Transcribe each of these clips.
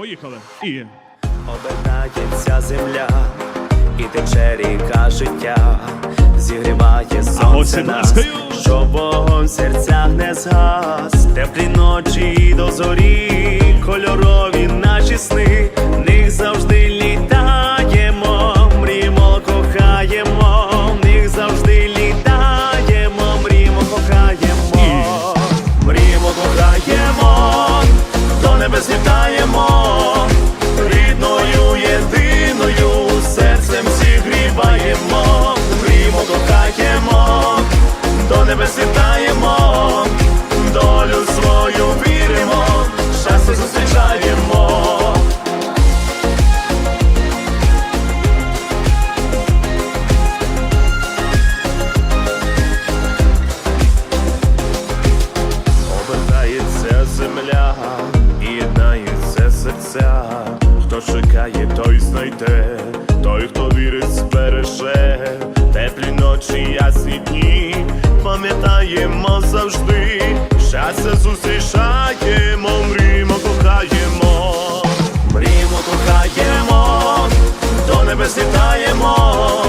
Поїхали. І Обертається земля, і тече ріка життя, зігріває сонце нас, щоб вогонь в серцях не згас, теплі ночі до зорі, І єднається серця. Хто шукає, той знайде, той, хто вірить, збереже. Теплі ночі, ясні дні, пам'ятаємо завжди. Щастя зустрічаємо, мріємо, кохаємо, мріємо, кохаємо, до небес літаємо,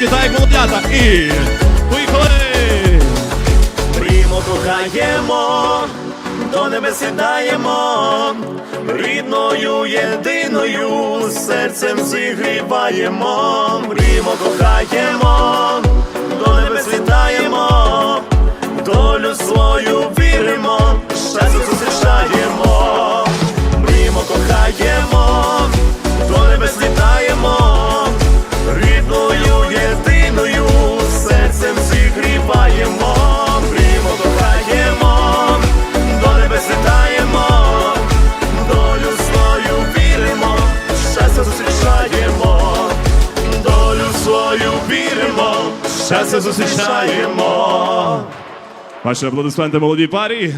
ручки так як молодята. І поїхали. Мріємо, кохаємо, до небес сідаємо, рідною єдиною серцем зігріваємо, мріємо, кохаємо, до небес літаємо, долю свою віримо, щастя зустрічаємо, мріємо, кохаємо, свою віримо, щастя зустрічаємо. Ваші аплодисменти молодій парі.